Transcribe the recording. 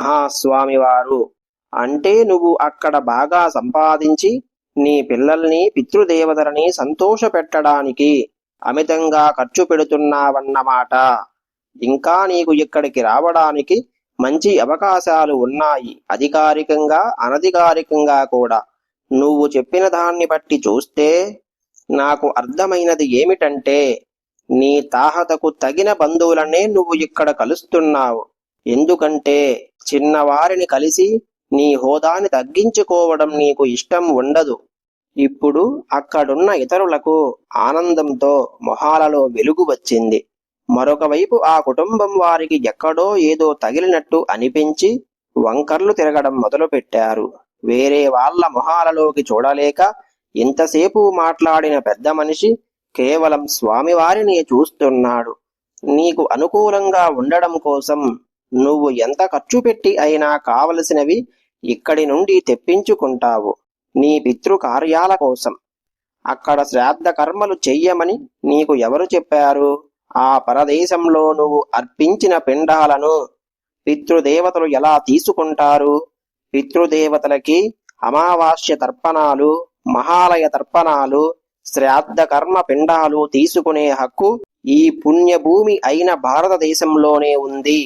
మహాస్వామివారు అంటే నువ్వు అక్కడ బాగా సంపాదించి నీ పిల్లల్ని పితృదేవతలని సంతోషపెట్టడానికి అమితంగా ఖర్చు పెడుతున్నావన్నమాట. ఇంకా నీకు ఇక్కడికి రావడానికి మంచి అవకాశాలు ఉన్నాయి. అధికారికంగా అనధికారికంగా కూడా. నువ్వు చెప్పిన దాన్ని బట్టి చూస్తే నాకు అర్థమైనది ఏమిటంటే నీ తాహతకు తగిన బంధువులనే నువ్వు ఇక్కడ కలుస్తున్నావు. ఎందుకంటే చిన్నవారిని కలిసి నీ హోదాని తగ్గించుకోవడం నీకు ఇష్టం ఉండదు. ఇప్పుడు అక్కడున్న ఇతరులకు ఆనందంతో మొహాలలో వెలుగు వచ్చింది. మరొక వైపు ఆ కుటుంబం వారికి ఎక్కడో ఏదో తగిలినట్టు అనిపించి వంకర్లు తిరగడం మొదలుపెట్టారు. వేరే వాళ్ళ మొహాలలోకి చూడలేక ఇంతసేపు మాట్లాడిన పెద్ద మనిషి కేవలం స్వామివారిని చూస్తున్నాడు. నీకు అనుకూలంగా ఉండడం కోసం నువ్వు ఎంత ఖర్చు పెట్టి అయినా కావలసినవి ఇక్కడి నుండి తెప్పించుకుంటావు నీ పితృ కార్యాల కోసం. అక్కడ శ్రాద్ధ కర్మలు చెయ్యమని నీకు ఎవరు చెప్పారు? ఆ పరదేశంలో నువ్వు అర్పించిన పిండాలను పితృదేవతలు ఎలా తీసుకుంటారు? పితృదేవతలకి అమావాస్య తర్పణాలు మహాలయ తర్పణాలు శ్రాద్ధ కర్మ పిండాలు తీసుకునే హక్కు ఈ పుణ్యభూమి అయిన భారతదేశంలోనే ఉంది.